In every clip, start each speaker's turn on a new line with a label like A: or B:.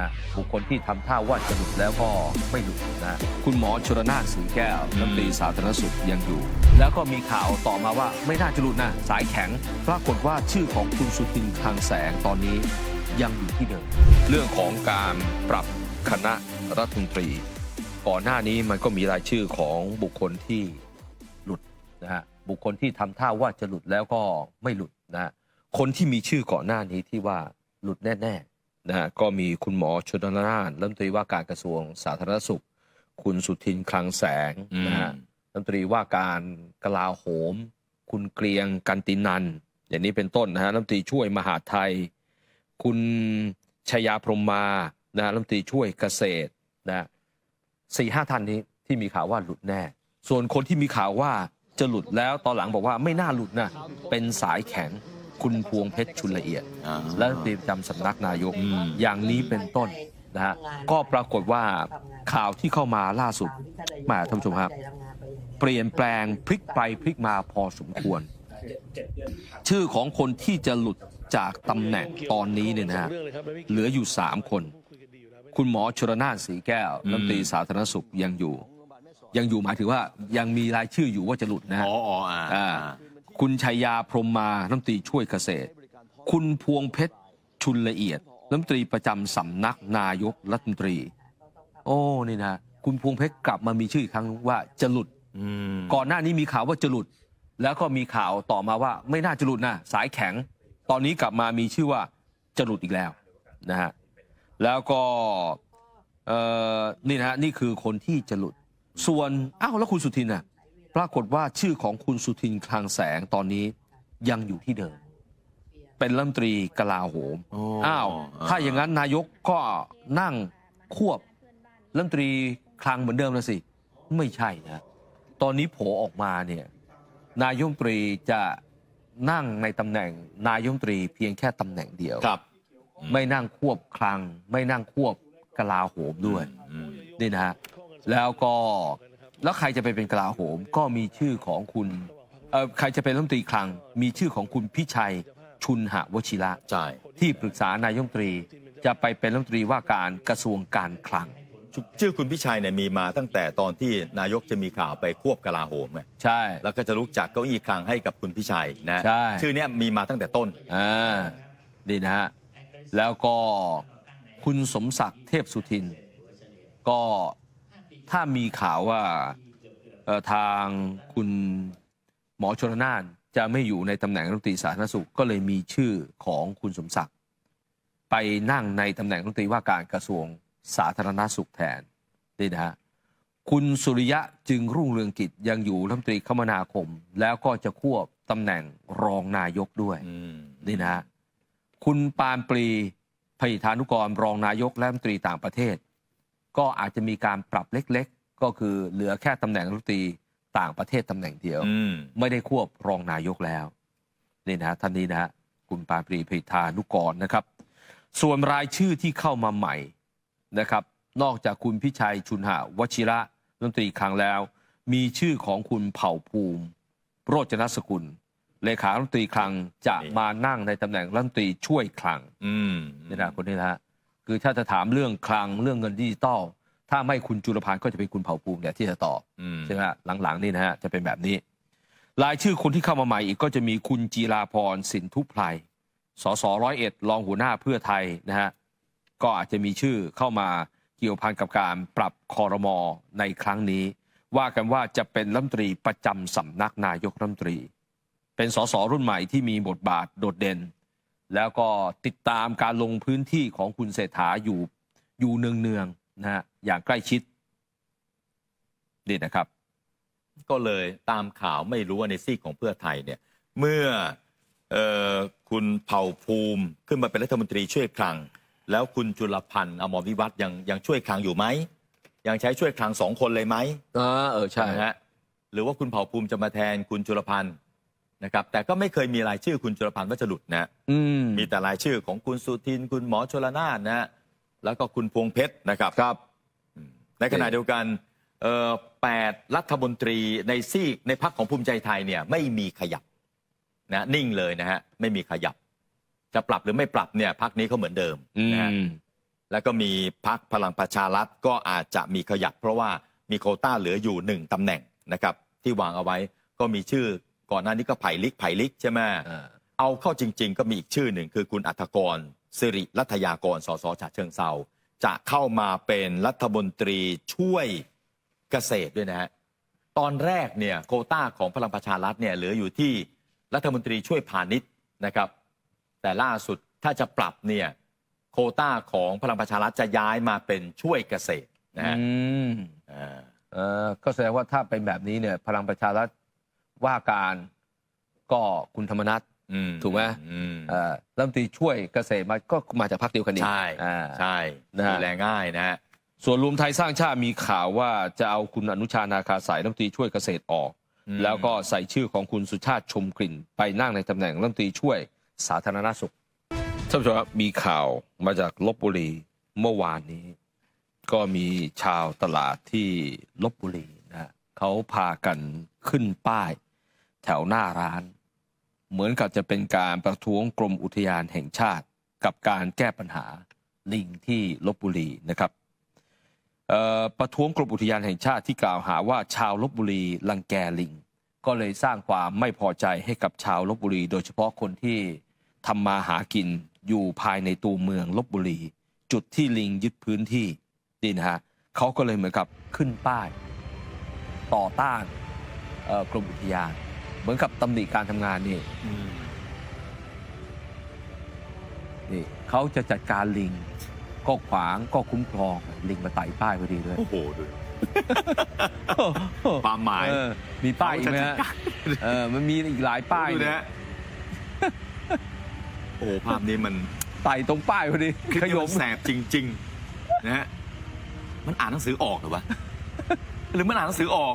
A: ฮะบุคคลที่ทำท่าว่าจะหลุดแล้วก็ไม่หลุดนะคุณหมอชรนานสีแก้วรัฐมนตรีสาธารณสุขยังอยู่ แล้วก็มีข่าวต่อมาว่าไม่น่าจะหลุดนะสายแข็ง ปรากฏว่าชื่อของคุณสุทินคลังแสงตอนนี้ยังอยู่ที่เดิมเรื่องของการปรับคณะรัฐมนตรี ก่อนหน้านี้มันก็มีรายชื่อของบุคคลที่หลุดนะฮะบุคคลที่ทำท่าว่าจะหลุดแล้วก็ไม่หลุดนะฮะคนที่มีชื่อก่อนหน้านี้ที่ว่าหลุดแน่ ๆ นะฮะก็มีคุณหมอชนละนานรัฐมนตรีว่าการกระทรวงสาธารณสุข คุณสุทินคลังแสงนะฮะรัฐมนตรีว่าการกลาโหม คุณเกรียงกันตินัน อย่างนี้เป็นต้นนะฮะรัฐมนตรีช่วยมหาดไทย คุณชยาพรหมมานะฮะรัฐมนตรีช่วยเกษตรนะฮะสี่ห้าท่านนี้ที่มีข่าวว่าหลุดแน่ ส่วนคนที่มีข่าวว่าจะหลุดแล้วตอนหลังบอกว่าไม่น่าหลุดนะเป็นสายแข็ง คุณพวงเพชรชุนละเอียด
B: อ่า
A: และรัฐมนตรีประจำสำนักนายก
B: อืม
A: อย่างนี้เป็นต้นนะฮะก็ปรากฏว่าข่าวที่เข้ามาล่าสุดมาท่านผู้ชมครับ เปลี่ยนแปลงพลิกไปพลิกมาพอสมควร ชื่อของคนที่จะหลุดจากตำแหน่งตอนนี้เนี่ยนะฮะเหลืออยู่ 3 คน คุณหมอชรนานสีแก้วรัฐมนตรีสาธารณสุขยังอยู่ ยังอยู่หมายถึงว่ายังมีรายชื่ออยู่ว่าจะหลุดนะฮะ
B: อ๋ออ๋ออ่า
A: อ่า คุณชัยยาพรหมมารัฐมนตรีช่วยเกษตร คุณพวงเพชรชุนละเอียดรัฐมนตรีประจำสำนักนายกรัฐมนตรี โอ้นี่นะคุณพวงเพชรกลับมามีชื่ออีกครั้งว่าจะหลุด
B: อืม
A: ก่อนหน้านี้มีข่าวว่าจะหลุด แล้วก็มีข่าวต่อมาว่าไม่น่าจะหลุดนะสายแข็ง ตอนนี้กลับมามีชื่อว่าจะหลุดอีกแล้วนะฮะแล้วก็เอ่อนี่นะฮะนี่คือคนที่จะหลุด ส่วนอ้าวแล้วคุณสุทินน่ะ ปรากฏว่าชื่อของคุณสุทินคลังแสงตอนนี้ยังอยู่ที่เดิม เป็นรัฐมนตรีกลาโหม
B: โอ้
A: อ้าวถ้าอย่างนั้นนายกก็นั่งควบรัฐมนตรีคลังเหมือนเดิมแล้วสิ ไม่ใช่นะตอนนี้โผออกมาเนี่ยนายกรัฐมนตรีจะนั่งในตำแหน่งนายกรัฐมนตรีเพียงแค่ตำแหน่งเดียว
B: ครับ
A: ไม่นั่งควบคลัง ไม่นั่งควบกลาโหมด้วย
B: อืม
A: นี่นะฮะแล้วก็ แล้วใครจะไปเป็นกลาโหมก็มีชื่อของคุณเอ่อใครจะเป็นรัฐมนตรีคลัง มีชื่อของคุณพิชัยชุนหวชิระ
B: ใช่
A: ที่ปรึกษานายกรัฐมนตรีจะไปเป็นรัฐมนตรีว่าการกระทรวงการคลัง
B: ชื่อคุณพิชัยเนี่ยมีมาตั้งแต่ตอนที่นายกจะมีข่าวไปควบกลาโหมไง
A: ใช่
B: แล้วก็จะลุกจากเก้าอี้คลังให้กับคุณพิชัยนะ
A: ใช่
B: ชื่อเนี้ยมีมาตั้งแต่ต้น
A: อ่านี่นะฮะ แล้วก็คุณสมศักดิ์เทพสุทิน ก็ ถ้ามีข่าวว่าเอ่อทางคุณหมอชนน่านจะไม่อยู่ในตำแหน่งรัฐมนตรีสาธารณสุขก็เลยมีชื่อของคุณสมศักดิ์ไปนั่งในตำแหน่งรัฐมนตรีว่าการกระทรวงสาธารณสุขแทนนี่นะฮะคุณสุริยะจึงรุ่งเรืองกิจยังอยู่รัฐมนตรีคมนาคม แล้วก็จะควบตำแหน่งรองนายกด้วย
B: อืม
A: นี่นะฮะคุณปานปรีพยิธานุกรรองนายกและรัฐมนตรีต่างประเทศ ก็อาจจะมีการปรับเล็กๆ ก็คือเหลือแค่ตำแหน่งรัฐมนตรีต่างประเทศตำแหน่งเดียว
B: อืม
A: ไม่ได้ควบรองนายกแล้ว นี่นะฮะท่านนี้นะฮะคุณปานปรีพยิธานุกรนะครับ ส่วนรายชื่อที่เข้ามาใหม่นะครับ นอกจากคุณพิชัยชุนหาวชิระรัฐมนตรีคลังแล้ว มีชื่อของคุณเผ่าภูมิ โรจนสกุล เลขารัฐมนตรีคลังจะมานั่งในตำแหน่งรัฐมนตรีช่วยคลัง
B: อืม
A: นี่นะคนนี้นะฮะ คือถ้าจะถามเรื่องคลังเรื่องเงินดิจิตอลถ้าไม่คุณจุลพันธ์ก็จะเป็นคุณเผ่าภูมิเนี่ยที่จะตอบ
B: อืม
A: ใช่ไหมฮะหลังๆนี่นะฮะจะเป็นแบบนี้ รายชื่อคนที่เข้ามาใหม่อีกก็จะมีคุณจีราพรสินทุไพรสสร้อยเอ็ดรองหัวหน้าเพื่อไทยนะฮะก็อาจจะมีชื่อเข้ามาเกี่ยวพันกับการปรับคอรมอในครั้งนี้ ว่ากันว่าจะเป็นรัฐมนตรีประจำสำนักนายกรัฐมนตรี เป็นสสรุ่นใหม่ที่มีบทบาทโดดเด่น แล้วก็ติดตามการลงพื้นที่ของคุณเศรษฐาอยู่อยู่เนืองๆนะฮะอย่างใกล้ชิดนี่นะครับ
B: ก็เลยตามข่าวไม่รู้ว่าในซีกของเพื่อไทยเนี่ยเมื่อเอ่อคุณเผ่าภูมิขึ้นมาเป็นรัฐมนตรีช่วยคลัง แล้วคุณจุลพันธ์อมรวิวัฒน์ยังยังช่วยคลังอยู่ไหมยังใช้ช่วยคลังสองคนเลยไหม
A: อ่าเออใช่
B: นะฮะหรือว่าคุณเผ่าภูมิจะมาแทนคุณจุลพันธ์ นะครับแต่ก็ไม่เคยมีรายชื่อคุณจุลพันธ์ว่าจะหลุดนะ
A: อืม
B: มีแต่รายชื่อของคุณสุทิน คุณหมอชลนานนะฮะแล้วก็คุณพวงเพชรนะครับ
A: ครับ
B: ในขณะเดียวกันเอ่อแปดรัฐมนตรีในซีกในพักของภูมิใจไทยเนี่ยไม่มีขยับนะนิ่งเลยนะฮะไม่มีขยับ จะปรับหรือไม่ปรับเนี่ยพักนี้เขาเหมือนเดิม
A: อื
B: นะฮะ
A: ม
B: แล้วก็มีพักพลังประชารัฐก็อาจจะมีขยับ เพราะว่ามีโควต้าเหลืออยู่หนึ่งตำแหน่งนะครับ ที่วางเอาไว้ก็มีชื่อ ก่อนหน้านี้ก็ไผ่ลิกไผ่ลิกใช่ไหม
A: อ่า
B: เอาเข้าจริง ๆ ก็มีอีกชื่อหนึ่งคือคุณอัธกรสิริรัตยากรสสฉะเชิงเซาจะเข้ามาเป็นรัฐมนตรีช่วยเกษตรด้วยนะฮะตอนแรกเนี่ยโควต้าของพลังประชารัฐเนี่ยเหลืออยู่ที่รัฐมนตรีช่วยพาณิชย์นะครับ แต่ล่าสุดถ้าจะปรับเนี่ยโควต้าของพลังประชารัฐจะย้ายมาเป็นช่วยเกษตรนะฮะ
A: อืม
B: อ่า
A: เออก็แสดงว่าถ้าเป็นแบบนี้เนี่ยพลังประชารัฐ ว่าการก็คุณธรรมนัฐ
B: อืม
A: ถูกไหม
B: อืม
A: เอ่อรัฐมนตรีช่วยเกษตรมาก็มาจากพรรคเดียวกันนี่
B: ใช่
A: อ่า
B: ใช่
A: นะฮะ
B: ดูแลง่ายนะฮะ
A: ส่วนรวมไทยสร้างชาติมีข่าวว่าจะเอาคุณอนุชานาคาสายรัฐมนตรีช่วยเกษตรออก
B: อืม
A: แล้วก็ใส่ชื่อของคุณสุชาติชมกลิ่น ไปนั่งในตำแหน่งรัฐมนตรีช่วยสาธารณสุขท่านผู้ชมครับมีข่าวมาจากลบบุรีเมื่อวานนี้ ก็มีชาวตลาดที่ลบบุรีนะฮะเขาพากันขึ้นป้าย แถวหน้าร้าน เหมือนกับจะเป็นการประท้วงกรมอุทยานแห่งชาติ กับการแก้ปัญหาลิงที่ลบบุรีนะครับประท้วงกรมอุทยานแห่งชาติที่กล่าวหาว่าชาวลบบุรีลังแกลิง ก็เลยสร้างความไม่พอใจให้กับชาวลบบุรี โดยเฉพาะคนที่ทำมาหากินอยู่ภายในตัวเมืองลบบุรี จุดที่ลิงยึดพื้นที่นี่นะฮะเขาก็เลยเหมือนกับขึ้นป้าย ต่อต้านกรมอุทยาน เหมือนกับตำหนิการทำงานนี่นี่เขาจะจัดการลิง ก็ขวางก็คุ้มครองลิงมาไต่ป้ายพอดีด้วย
B: โอ้โหดูความหมาย
A: เออมีป้ายอีกไหมฮะเออมันมีอีกหลายป้าย
B: ดู
A: เนี่
B: นะ
A: ย
B: ฮะโอ้โหภาพนี้มัน
A: ไต่ตรงป้ายพอดี
B: คือ
A: ขย
B: มั
A: ม
B: นแสบจริง ๆ นะฮะ มันอ่านหนังสือออกเหรือวะ หรือมันอ่านหนังสือออก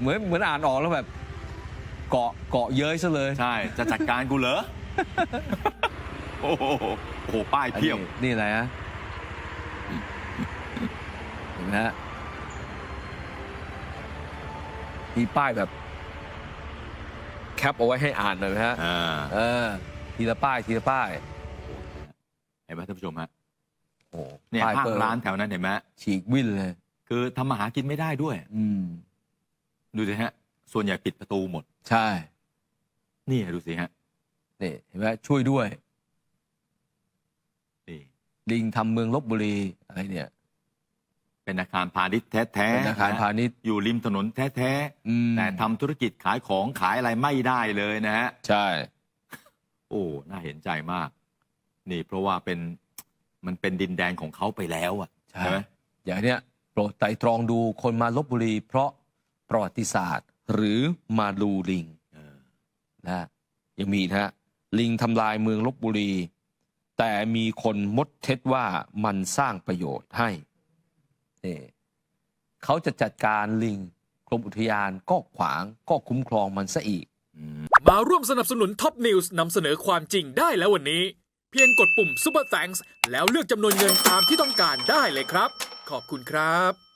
A: เหมือนเหมือนอ่านออกแล้วแบบ เกาะเกาะเย้ยซะเลย
B: ใช่ จะจัดการกูเหรอ โอ้โหโอ้โหป้าย
A: อัน
B: เพีย
A: นี้
B: บ
A: นี่อะไรฮะเห็นไหมฮะมีป้ายแบบ แคปเอาไว้ให้อ่านหน่อยไหมฮะ
B: อ่า
A: เออ ทีละป้ายทีละป้าย
B: เห็นไหมท่านผู้ชมฮะ
A: โอ้
B: เนี่ย
A: ป้าย
B: ห้าง
A: ปิด
B: ร้านแถวนั้นเห็นไหม
A: ฉีกวิ่นเลย
B: คือทำมาหากินไม่ได้ด้วย
A: อืม
B: ดูสิฮะ ส่วนใหญ่ปิดประตูหมด
A: ใช่
B: นี่ดูสิฮะ
A: นี่เห็นไหมช่วยด้วย
B: นี่
A: ลิงทำเมืองลบบุรีอะไรเนี่ย
B: เป็นอาคารพาณิชย์แท้ๆ
A: เป็นอาคารพาณิชย์
B: อยู่ริมถนนแท้
A: อืม
B: ๆแต่ทำธุรกิจขายของขายอะไรไม่ได้เลยนะฮะ
A: ใช่
B: โอ้ น่าเห็นใจมาก นี่เพราะว่าเป็น มันเป็นดินแดนของเขาไปแล้วอะ
A: ใช่
B: ไหม
A: อย่างเนี้ยโปรดไตรตรองดูคนมาลบบุรี เพราะประวัติศาสตร์ หรือมาดูลิงนะยังมีนะฮะลิงทำลายเมืองลบบุรี แต่มีคนมดเท็จว่ามันสร้างประโยชน์ให้นี่เขาจะจัดการลิงกรมอุทยานก็ขวางก็คุ้มครองมันซะอีก
B: ม
C: มาร่วมสนับสนุนท็อปนิวส์นำเสนอความจริงได้แล้ววันนี้ เพียงกดปุ่ม Super Thanks แล้วเลือกจำนวนเงินตามที่ต้องการได้เลยครับ ขอบคุณครับ